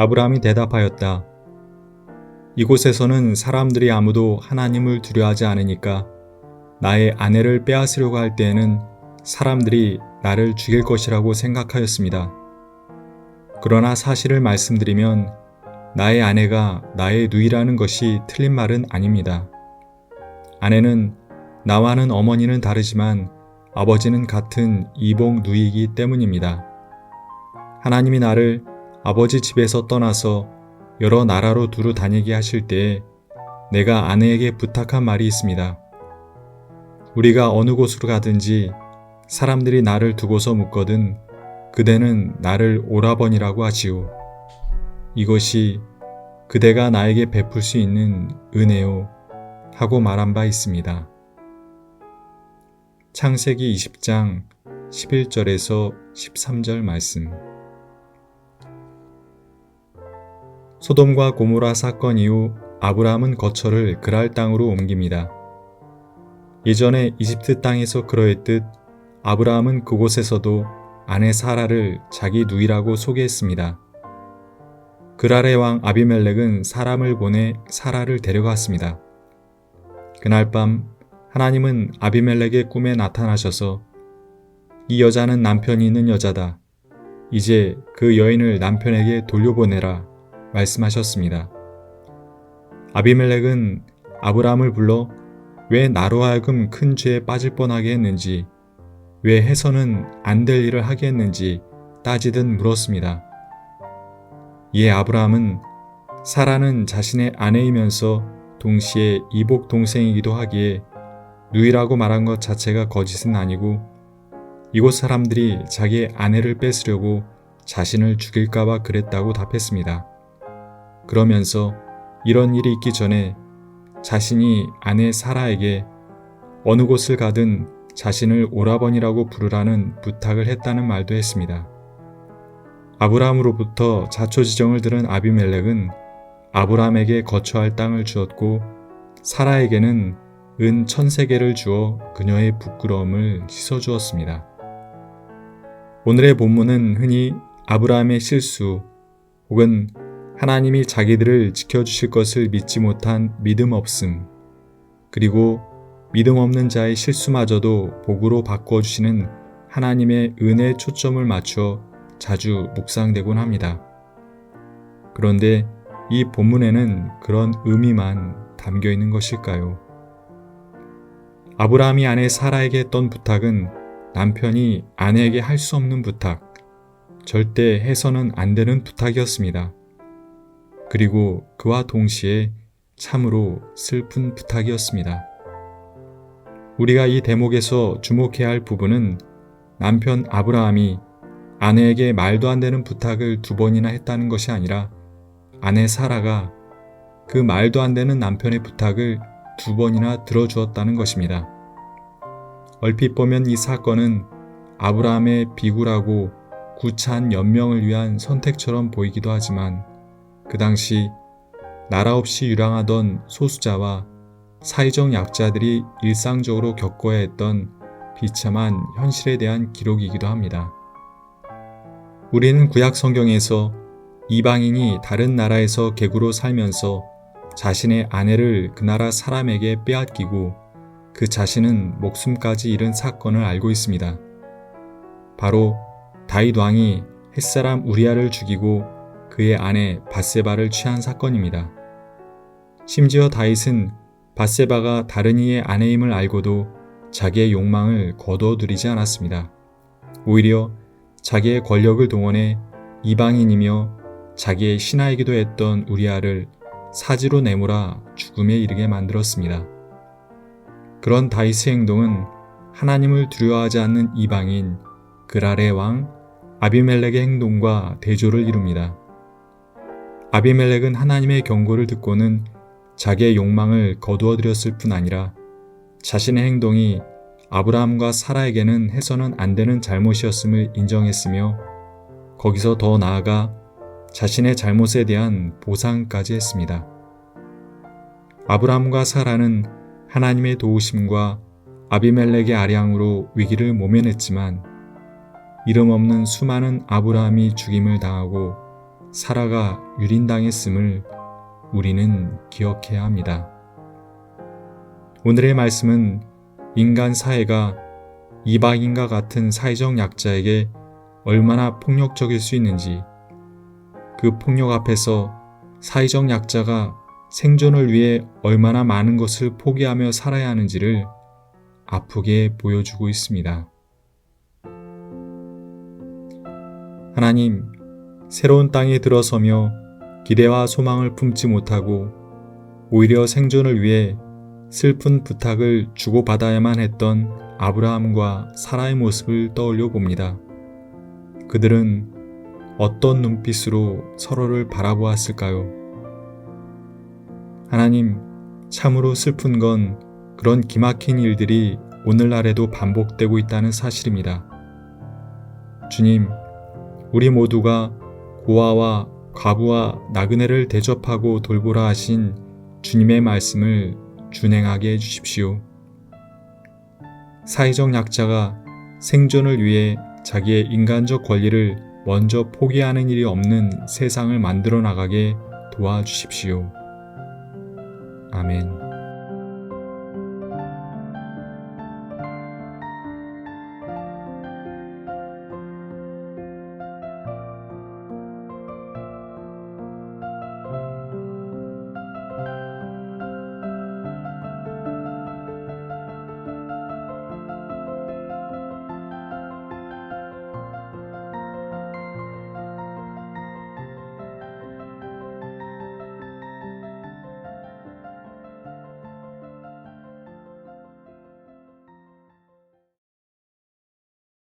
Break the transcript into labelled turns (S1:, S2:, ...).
S1: 아브라함이 대답하였다. 이곳에서는 사람들이 아무도 하나님을 두려워하지 않으니까 나의 아내를 빼앗으려고 할 때에는 사람들이 나를 죽일 것이라고 생각하였습니다. 그러나 사실을 말씀드리면 나의 아내가 나의 누이라는 것이 틀린 말은 아닙니다. 아내는 나와는 어머니는 다르지만 아버지는 같은 이복 누이이기 때문입니다. 하나님이 나를 아버지 집에서 떠나서 여러 나라로 두루 다니게 하실 때에 내가 아내에게 부탁한 말이 있습니다. 우리가 어느 곳으로 가든지 사람들이 나를 두고서 묻거든 그대는 나를 오라버니라고 하지요. 이것이 그대가 나에게 베풀 수 있는 은혜요. 하고 말한 바 있습니다. 창세기 20장 11절에서 13절 말씀. 소돔과 고모라 사건 이후 아브라함은 거처를 그랄 땅으로 옮깁니다. 예전에 이집트 땅에서 그러했듯 아브라함은 그곳에서도 아내 사라를 자기 누이라고 소개했습니다. 그랄의 왕 아비멜렉은 사람을 보내 사라를 데려갔습니다. 그날 밤 하나님은 아비멜렉의 꿈에 나타나셔서 이 여자는 남편이 있는 여자다. 이제 그 여인을 남편에게 돌려보내라 말씀하셨습니다. 아비멜렉은 아브라함을 불러 왜 나로 하여금 큰 죄에 빠질 뻔하게 했는지, 왜 해서는 안 될 일을 하게 했는지 따지듯 물었습니다. 이에 아브라함은 사라는 자신의 아내이면서 동시에 이복 동생이기도 하기에 누이라고 말한 것 자체가 거짓은 아니고 이곳 사람들이 자기의 아내를 뺏으려고 자신을 죽일까봐 그랬다고 답했습니다. 그러면서 이런 일이 있기 전에 자신이 아내 사라에게 어느 곳을 가든 자신을 오라버니라고 부르라는 부탁을 했다는 말도 했습니다. 아브라함으로부터 자초지정을 들은 아비멜렉은 아브라함에게 거처할 땅을 주었고 사라에게는 은 천세계를 주어 그녀의 부끄러움을 씻어주었습니다. 오늘의 본문은 흔히 아브라함의 실수 혹은 하나님이 자기들을 지켜주실 것을 믿지 못한 믿음 없음, 그리고 믿음 없는 자의 실수마저도 복으로 바꿔주시는 하나님의 은혜에 초점을 맞추어 자주 묵상되곤 합니다. 그런데 이 본문에는 그런 의미만 담겨 있는 것일까요? 아브라함이 아내 사라에게 했던 부탁은 남편이 아내에게 할 수 없는 부탁, 절대 해서는 안 되는 부탁이었습니다. 그리고 그와 동시에 참으로 슬픈 부탁이었습니다. 우리가 이 대목에서 주목해야 할 부분은 남편 아브라함이 아내에게 말도 안 되는 부탁을 두 번이나 했다는 것이 아니라 아내 사라가 그 말도 안 되는 남편의 부탁을 두 번이나 들어주었다는 것입니다. 얼핏 보면 이 사건은 아브라함의 비굴하고 구차한 연명을 위한 선택처럼 보이기도 하지만 그 당시 나라 없이 유랑하던 소수자와 사회적 약자들이 일상적으로 겪어야 했던 비참한 현실에 대한 기록이기도 합니다. 우리는 구약 성경에서 이방인이 다른 나라에서 객으로 살면서 자신의 아내를 그 나라 사람에게 빼앗기고 그 자신은 목숨까지 잃은 사건을 알고 있습니다. 바로 다윗 왕이 햇사람 우리아를 죽이고 그의 아내 바세바를 취한 사건입니다. 심지어 다윗은 바세바가 다른 이의 아내임을 알고도 자기의 욕망을 거둬들이지 않았습니다. 오히려 자기의 권력을 동원해 이방인이며 자기의 신하이기도 했던 우리아를 사지로 내몰아 죽음에 이르게 만들었습니다. 그런 다윗의 행동은 하나님을 두려워하지 않는 이방인 그랄의 왕 아비멜렉의 행동과 대조를 이룹니다. 아비멜렉은 하나님의 경고를 듣고는 자기의 욕망을 거두어들였을 뿐 아니라 자신의 행동이 아브라함과 사라에게는 해서는 안 되는 잘못이었음을 인정했으며 거기서 더 나아가 자신의 잘못에 대한 보상까지 했습니다. 아브라함과 사라는 하나님의 도우심과 아비멜렉의 아량으로 위기를 모면했지만 이름 없는 수많은 아브라함이 죽임을 당하고 사라가 유린당했음을 우리는 기억해야 합니다. 오늘의 말씀은 인간 사회가 이방인과 같은 사회적 약자에게 얼마나 폭력적일 수 있는지, 그 폭력 앞에서 사회적 약자가 생존을 위해 얼마나 많은 것을 포기하며 살아야 하는지를 아프게 보여주고 있습니다. 하나님, 새로운 땅에 들어서며 기대와 소망을 품지 못하고 오히려 생존을 위해 슬픈 부탁을 주고받아야만 했던 아브라함과 사라의 모습을 떠올려 봅니다. 그들은 어떤 눈빛으로 서로를 바라보았을까요? 하나님, 참으로 슬픈 건 그런 기막힌 일들이 오늘날에도 반복되고 있다는 사실입니다. 주님, 우리 모두가 고아와 과부와 나그네를 대접하고 돌보라 하신 주님의 말씀을 준행하게 해주십시오. 사회적 약자가 생존을 위해 자기의 인간적 권리를 먼저 포기하는 일이 없는 세상을 만들어 나가게 도와주십시오. 아멘.